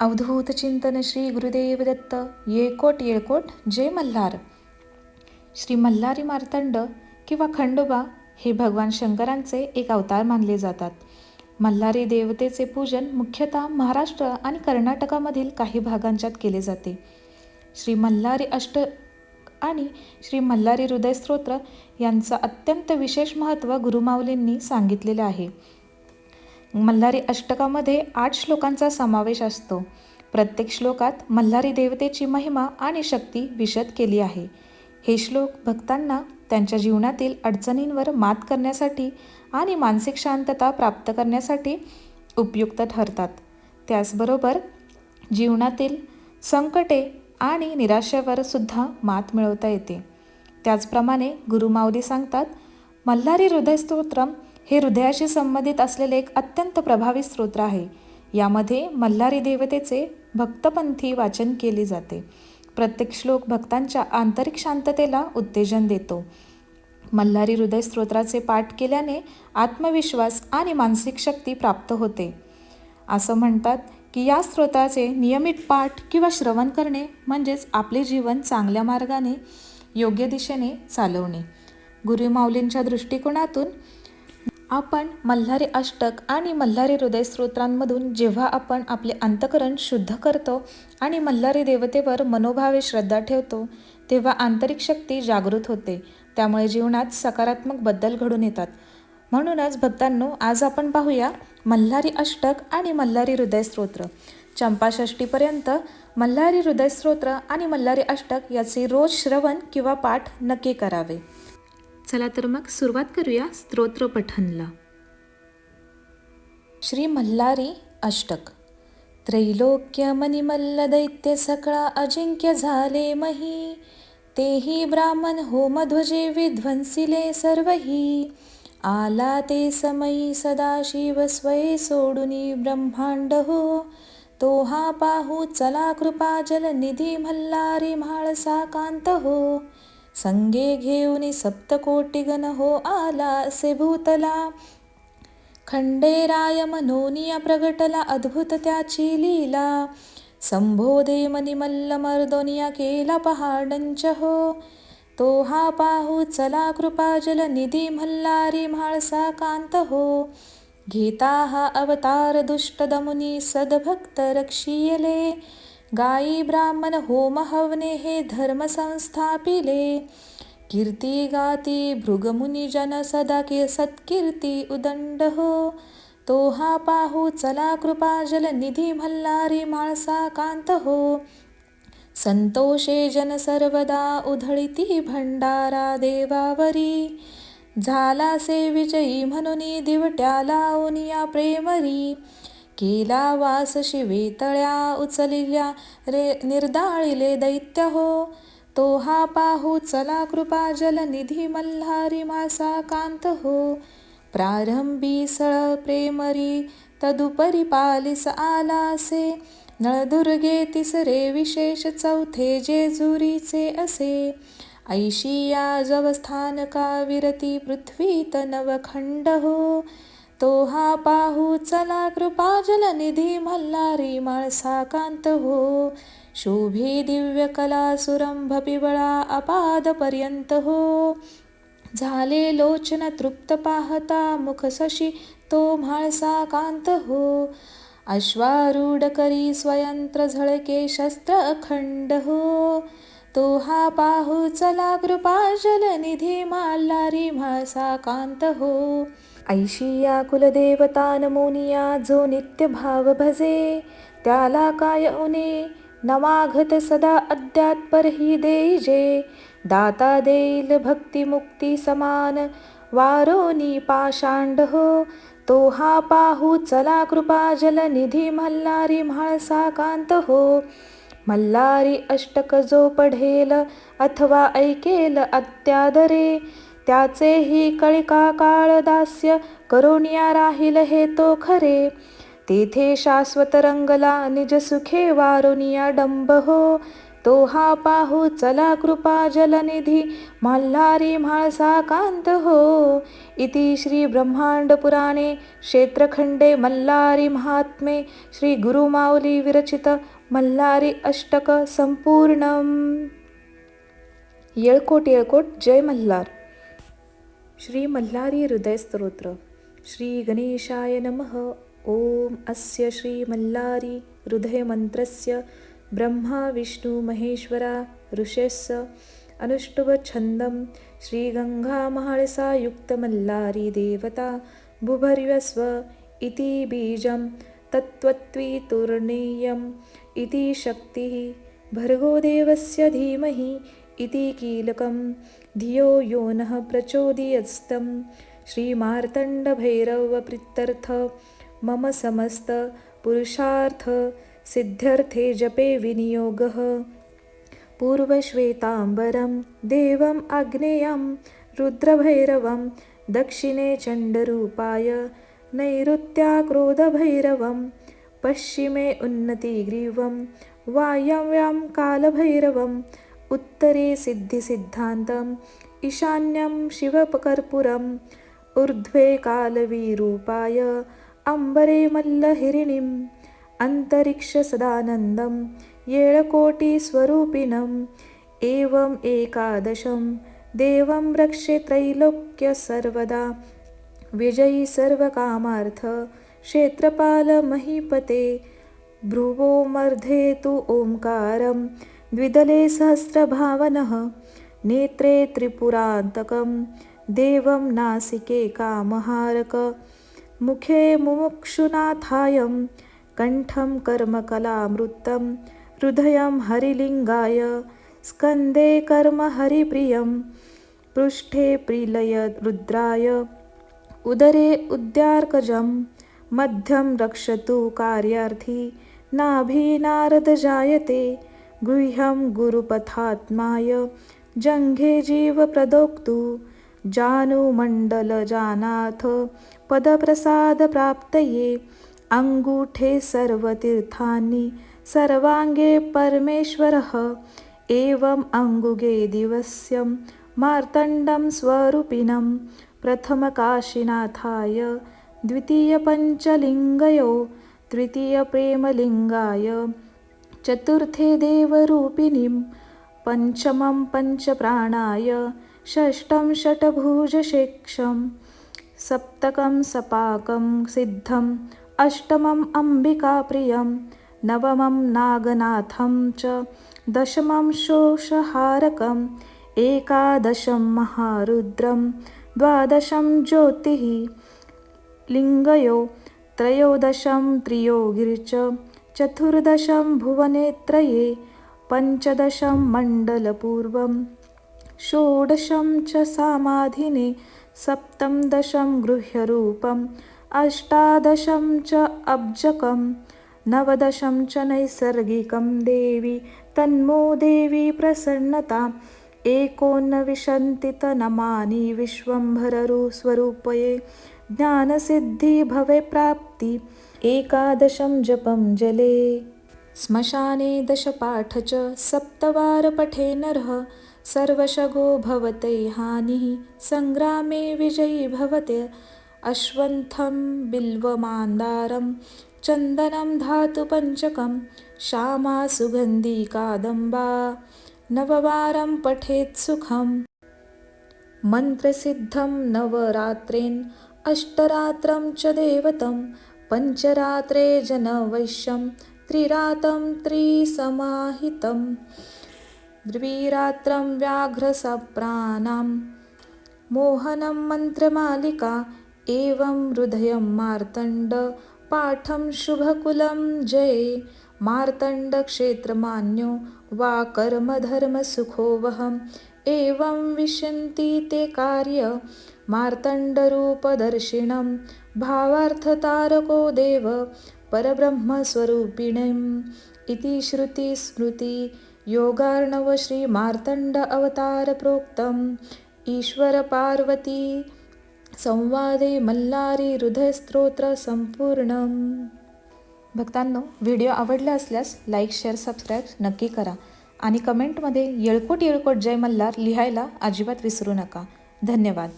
अवधूत चिंतन श्री गुरुदेव दत्त. येळकोट येळकोट जय मल्हार. श्री मल्हारी मार्तंड किंवा खंडोबा हे भगवान शंकरांचे एक अवतार मानले जातात. मल्हारी देवतेचे पूजन मुख्यतः महाराष्ट्र आणि कर्नाटकामधील काही भागांच्यात केले जाते. श्री मल्हारी अष्ट आणि श्री मल्हारी हृदयस्तोत्र यांचं अत्यंत विशेष महत्त्व गुरुमाऊलींनी सांगितलेलं आहे. मल्हारी अष्टकामध्ये आठ श्लोकांचा समावेश असतो. प्रत्येक श्लोकात मल्हारी देवतेची महिमा आणि शक्ती विशद केली आहे. हे श्लोक भक्तांना त्यांच्या जीवनातील अडचणींवर मात करण्यासाठी आणि मानसिक शांतता प्राप्त करण्यासाठी उपयुक्त ठरतात. त्याचबरोबर जीवनातील संकटे आणि निराशेवर सुद्धा मात मिळवता येते. त्याचप्रमाणे गुरुमाऊली सांगतात मल्हारी हृदयस्तोत्रम हे हृदयाशी संबंधित असलेले एक अत्यंत प्रभावी स्तोत्र आहे. यामध्ये मल्हारी देवतेचे भक्तपंथी वाचन केले जाते. प्रत्येक श्लोक भक्तांच्या आंतरिक शांततेला उत्तेजन देतो. मल्हारी हृदय स्तोत्राचे पाठ केल्याने आत्मविश्वास आणि मानसिक शक्ती प्राप्त होते. असं म्हणतात की या स्तोत्राचे नियमित पाठ किंवा श्रवण करणे म्हणजेच आपले जीवन चांगल्या मार्गाने योग्य दिशेने चालवणे. गुरुमाऊलींच्या दृष्टिकोनातून आपण मल्हारी अष्टक आणि मल्हारी हृदय स्तोत्रांमधून जेव्हा आपण आपले अंतकरण शुद्ध करतो आणि मल्हारी देवतेवर मनोभावे श्रद्धा ठेवतो तेव्हा आंतरिक शक्ती जागृत होते. त्यामुळे जीवनात सकारात्मक बदल घडून येतात. म्हणूनच भक्तांनो आज आपण पाहूया मल्हारी अष्टक आणि मल्हारी हृदय स्तोत्र. चंपाषष्टीपर्यंत मल्हारी हृदय स्तोत्र आणि मल्हारी अष्टक याचे रोज श्रवण किंवा पाठ नक्की करावे. चला तर मग सुरुवात करूया स्तोत्र पठनला. श्री मल्हारी अष्टक. त्रैलोक्य मनिमल्ल दैत्य सकळा अजिंक्य झाले मही. तेही ब्राह्मण होमध्वजे विध्वंसिले सर्वही. आला ते समयी सदाशिव स्वये सोडुनी ब्रह्मांड हो तो हा पाहू चला कृपा जलनिधी मल्हारी म्हाळसा कांत हो संगे घेऊन सप्तकोटिगण हो आला असे भूतला खंडेराय मनोनिया प्रगटला अद्भुत त्याची लीला. संबोधे मनिमल्ल मर्दोनिया केला पहाडंच हो तो हा पाहू चला कृपा जल निधी मल्लारी म्हाळसा कांत हो घेता हा अवतार दुष्ट दमुनी सदभक्त रक्षियले. गायी ब्राह्मण होम हवने हे धर्म संस्थापिले कीर्ती गाती भृगमुनी जन सदा के सत्कीर्ती उदंड हो तो हा पाहू चला कृपाजल निधी मल्हारी माळसा कांत हो संतोषे जन सर्वदा उधळिती भंडारा देवावरी। झाला से विजयी म्हणून दिवट्याला ओनिया प्रेमरी। केला वास शिवेतळ्या उचलिल्या रे निर्दाळिले दैत्य हो. तो हा पाहू चला कृपा जलनिधी मल्हारी मासा कांत हो. प्रारंभी सळ प्रेमरी तदुपरी पालिस आलासे. नळदुर्गे तिसरे विशेष चौथे जेजुरीचे असे. ऐशिया जवस्थानका विरती पृथ्वी तनवखंड हो. तो हा पाहू चला कृपा जलनिधी मल्हारी माळसा कांत हो. शोभी दिव्य कला सुरंभ पिवळा अपादपर्यंत हो. झाले लोचन तृप्त पाहता मुख सशी तो म्हाळसा कांत हो. अश्वारूढ करी स्वयंत्र झळके शस्त्र अखंड हो. तो हा पाहू चला कृपा जलनिधी माल्लारी म्हाळसा कांत हो. ऐशिया कुलदेवता नमोनिया जो नित्य भाव भजे त्याला काय उने नवाघत सदा अद्यात परही देईजे दाता देईल भक्तिमुक्ती समान वारोनी पाषांड हो तो हा पाहू चला कृपा जलनिधी मल्हारी म्हाळसा कांत हो. मल्हारी अष्टक जो पढेल अथवा ऐकेल अत्यादरे त्याचेही कळिका काळ दास्य करोनिया राहील हे तो खरे. तेथे शाश्वत रंगला निज सुखे वारुनिया डंब हो. तो हा पाहू चला कृपा जलनिधी मल्हारी म्हाळसा कांत हो. इति श्री ब्रह्मांड पुराणे क्षेत्रखंडे मल्हारी महात्मे श्री गुरुमाऊली विरचित मल्हारी अष्टक संपूर्ण येळकोट येळकोट जय मल्हार. श्री मल्हारी हृदय स्तोत्र श्री गणेशाय नमः. ॐ अस्य श्री मल्लारी हृदयमन्त्रस्य ब्रह्मा विष्णु महेश्वरा ऋषस्य अनुष्टुभछन्दं श्रीगङ्गामहळसा देवता बुभर्यस्व इति बीजं तत्त्वत्वितुर्णीयम् इति शक्तिः भर्गोदेवस्य धीमहि इति कीलकं धियो यो नः प्रचोदयस्तं। श्रीमार्तण्डभैरवप्रीत्यर्थ मम समस्त पुरुषार्थ सिद्ध्यर्थे जपे विनियोगः। पूर्वश्वेताम्बरं देवम् आग्नेयं रुद्रभैरवं दक्षिणे चण्डरूपाय नैऋत्याक्रोधभैरवं पश्चिमे उन्नतिग्रीवं वायव्यां कालभैरवम् उत्तरे सिद्धिसिद्धान्तम् ईशान्यं शिवपकर्पुरम् ऊर्ध्वे कालवीरूपाय अम्बरे मल्लहिरिणिम् अन्तरिक्षसदानन्दं येळकोटिस्वरूपिणम् एवम् एकादशं देवं रक्षे त्रैलोक्य सर्वदा विजयी सर्वकामार्थ क्षेत्रपालमहीपते भ्रुवोमर्धे तु ओङ्कारम् द्विदले सहस्रभावनः नेत्रे त्रिपुरान्तकं देवं नासिके कामहारक मुखे मुमुक्षुनाथायं कण्ठं कर्मकलामृतं हृदयं हरिलिङ्गाय स्कन्दे कर्महरिप्रियं पृष्ठे प्रिलयरुद्राय उदरे उद्यार्कजं मध्यं रक्षतु कार्यार्थी नाभिनारदजायते गुह्यं गुरुपथात्माय। जङ्घे जीवप्रदोक्तु जानुमण्डलजानाथ पदप्रसादप्राप्तये अङ्गूठे सर्वतीर्थानि सर्वाङ्गे परमेश्वरः। एवम् अङ्गुगे दिवस्यं मार्तण्डं स्वरूपिणं। प्रथमकाशीनाथाय द्वितीयपञ्चलिङ्गयो तृतीयप्रेमलिङ्गाय चतुर्थे देवरूपिणीं पञ्चमं पञ्चप्राणाय षष्ठं षट्भुजशेक्षं सप्तकं सपाकं सिद्धम् अष्टमम् अम्बिकाप्रियं नवमं नागनाथं च दशमं शोषहारकम् एकादशं महारुद्रं द्वादशं ज्योतिः लिङ्गयो त्रयोदशं त्रियोगिर्च चतुर्दशं भुवनेत्रये पञ्चदशं मण्डलपूर्वं षोडशं च समाधिने सप्तं दशं गृह्यरूपम् अष्टादशं च अब्जकं नवदशं च नैसर्गिकं देवी तन्मो देवी प्रसन्नता एकोनविशन्तितनमानि विश्वम्भररुस्वरूपये ज्ञानसिद्धि भवे प्राप्ति एकादशं जपं जले। श्मशाने दशपाठ च सप्तवार पठे नरः। सर्वशगो भवते हानिः। सङ्ग्रामे विजयी भवते। अश्वन्थं बिल्वमान्दारं। चन्दनं धातुपञ्चकं श्यामा सुगन्धी कादम्बा नववारं पठेत् सुखम्। मन्त्रसिद्धं नवरात्रेन्। अष्टरात्रं च देवतं पञ्चरात्रे जनवैश्यं त्रिरातं त्रिसमाहितं द्विरात्रं व्याघ्रसप्राणां मोहनं मन्त्रमालिका एवं हृदयं मार्तण्ड पाठं शुभकुलं जये मार्तण्डक्षेत्रमान्यो वा कर्मधर्मसुखोवहम् एवं विशन्ति ते कार्य मार्तण्डरूपदर्शिनं भावार्थतारको देव परब्रह्मस्वरूपिणीम् इति श्रुतिस्मृति योगार्णव श्रीमार्तण्ड अवतारप्रोक्तम् ईश्वरपार्वती संवादे मल्लारी हृदयस्त्रोत्र संपूर्णम। भक्तांनो व्हिडिओ आवडला असल्यास लाईक शेअर सबस्क्राईब नक्की करा आणि कमेंटमध्ये येळकोट येळकोट जय मल्हार लिहायला अजिबात विसरू नका. धन्यवाद.